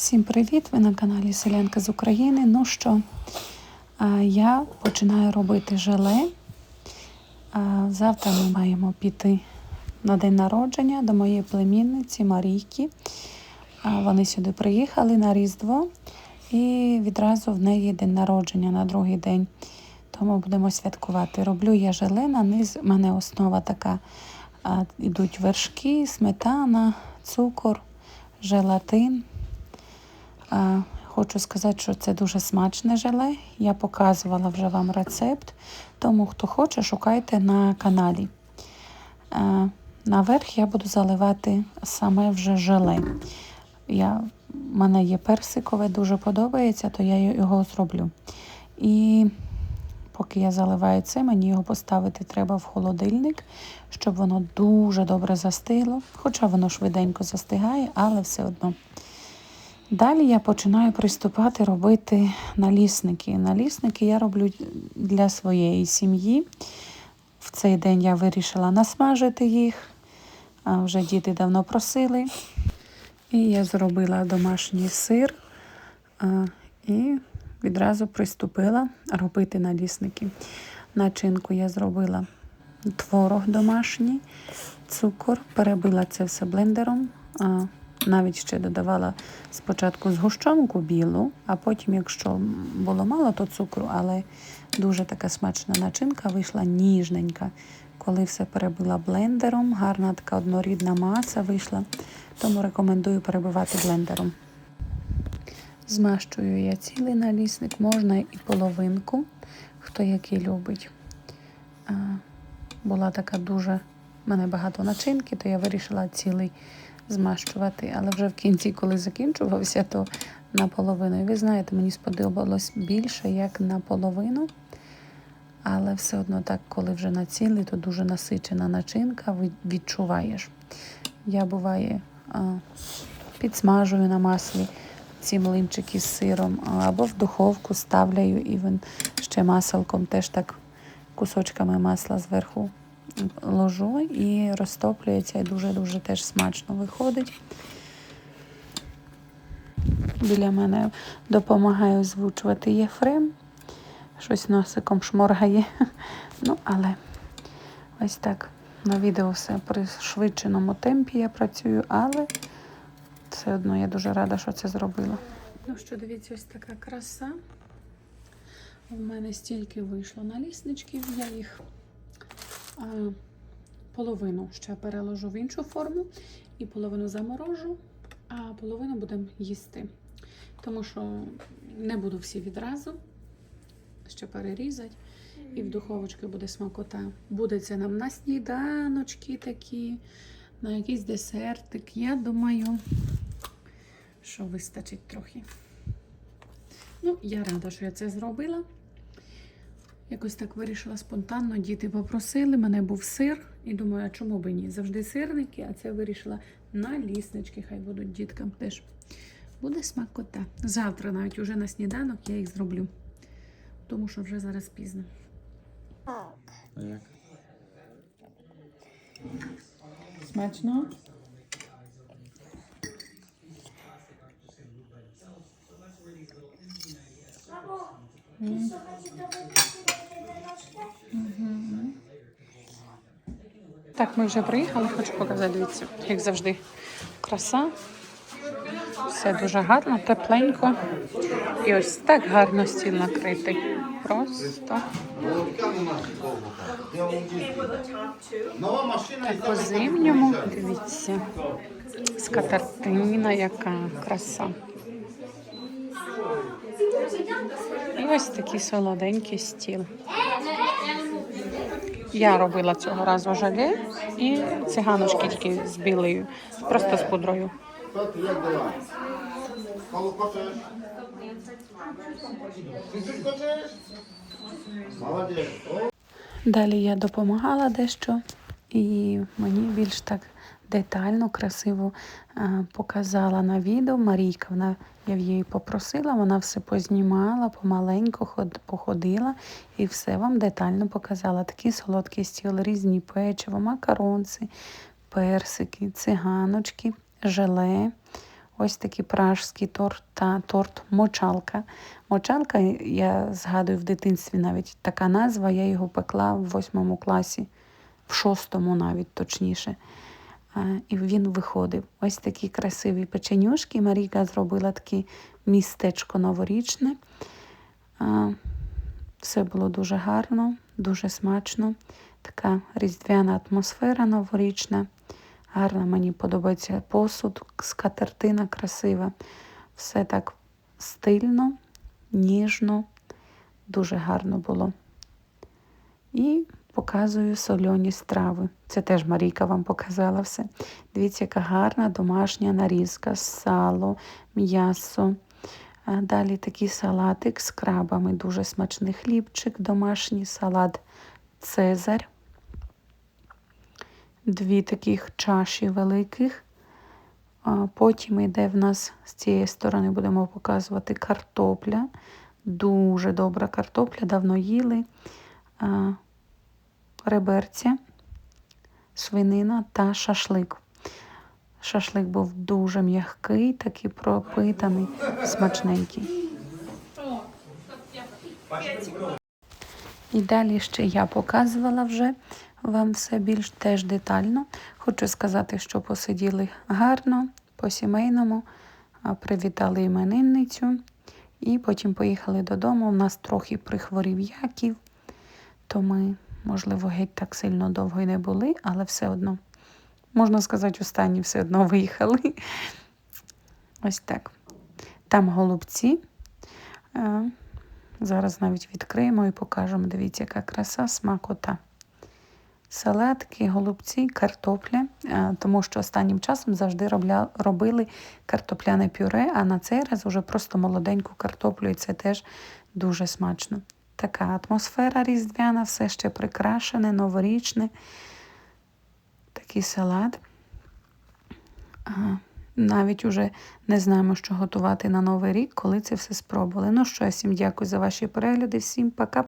Всім привіт! Ви на каналі Селянка з України. Ну що, я починаю робити желе. Завтра ми маємо піти на день народження до моєї племінниці Марійки. Вони сюди приїхали на Різдво і відразу в неї день народження на другий день. Тому будемо святкувати. Роблю я желе, на низ в мене основа така. Ідуть вершки, сметана, цукор, желатин. Хочу сказати, що це дуже смачне желе. Я показувала вже вам рецепт, тому хто хоче, шукайте на каналі. Наверх я буду заливати саме вже желе. Я, в мене є персикове, дуже подобається, то я його зроблю. І поки я заливаю це, мені його поставити треба в холодильник, щоб воно дуже добре застигло. Хоча воно швиденько застигає, але все одно. Далі я починаю приступати робити налісники. Налісники я роблю для своєї сім'ї. В цей день я вирішила насмажити їх. А вже діти давно просили. І я зробила домашній сир і відразу приступила робити налісники. Начинку я зробила творог домашній, цукор, перебила це все блендером. Навіть ще додавала спочатку згущенку білу, а потім, якщо було мало, то цукру, але дуже така смачна начинка вийшла ніжненька. Коли все перебила блендером, гарна така однорідна маса вийшла, тому рекомендую перебивати блендером. Змащую я цілий налісник, можна і половинку, хто який любить. Була така дуже, в мене багато начинки, то я вирішила цілий змащувати. Але вже в кінці, коли закінчувався, то наполовину. І ви знаєте, мені сподобалось більше, як наполовину. Але все одно так, коли вже на цілий, то дуже насичена начинка, відчуваєш. Я буває підсмажую на маслі ці млинчики з сиром, або в духовку ставляю і він ще маселком теж так кусочками масла зверху ложу і розтоплюється, і дуже-дуже теж смачно виходить. Біля мене допомагає озвучувати Єфрем. Щось носиком шморгає. Ну, але ось так. На відео все при швидшеному темпі я працюю, але все одно я дуже рада, що це зробила. Ну що, дивіться, ось така краса. У мене стільки вийшло налісничків, я їх половину ще переложу в іншу форму і половину заморожу, а половину будемо їсти. Тому що не буду всі відразу, ще перерізати. І в духовочці буде смакота. Буде це нам на сніданочки такі, на якийсь десертик. Я думаю, що вистачить трохи. Ну, я рада, що я це зробила. Якось так вирішила спонтанно. Діти попросили, мене був сир. І думаю, а чому б ні? Завжди сирники, а це вирішила на ліснички, хай будуть діткам теж. Буде смакота. Завтра навіть уже на сніданок я їх зроблю. Тому що вже зараз пізно. А як? Смачно? М. Так, ми вже приїхали, хочу показати, дивіться, як завжди. Краса. Все дуже гарно, тепленько. І ось так гарно стіл накритий. Просто машина по зимньому. Дивіться. Скатертина, яка краса. І ось такий солоденький стіл. Я робила цього разу жале і циганочки тільки з білою, просто з пудрою. Далі я допомагала дещо, і мені більш так детально, красиво е, показала на відео. Марійка, вона, я в її попросила, вона все познімала, помаленьку походила і все вам детально показала. Такий солодкий стіл, різні печиво, макаронці, персики, циганочки, желе. ось такий пражський торт та торт мочалка. Мочалка, я згадую в дитинстві навіть така назва, я його пекла в восьмому класі, в шостому навіть точніше. І він виходив. Ось такі красиві печенюшки. Марійка зробила таке містечко новорічне. Все було дуже гарно, дуже смачно. Така різдвяна атмосфера новорічна. Гарно мені подобається посуд, скатертина красива. Все так стильно, ніжно, дуже гарно було. І показую сольоні страви. Це теж Марійка вам показала все. Дивіться, яка гарна домашня нарізка, сало, м'ясо. Далі такий салатик з крабами, дуже смачний хлібчик, домашній салат Цезарь. Дві таких чаші великих. Потім йде в нас з цієї сторони, будемо показувати картопля. Дуже добра картопля, давно їли. А, Реберця, свинина та шашлик. Шашлик був дуже м'який, такий пропитаний, смачненький. І далі ще я показувала вже вам все більш теж детально. Хочу сказати, що посиділи гарно, по-сімейному, привітали іменинницю і потім поїхали додому. У нас трохи прихворів Яків, то ми, можливо, геть так сильно довго й не були, але все одно, можна сказати, останні все одно виїхали. Ось так. Там голубці. Е, Зараз навіть відкриємо і покажемо. Дивіться, яка краса, смакота. Салатки, голубці, картопля, е, тому що останнім часом завжди робили картопляне пюре, а на цей раз вже просто молоденьку картоплю, і це теж дуже смачно. Така атмосфера різдвяна, все ще прикрашене, новорічне. Такий салат. Навіть уже не знаємо, що готувати на Новий рік, коли це все спробували. Ну що, я всім дякую за ваші перегляди, всім пока.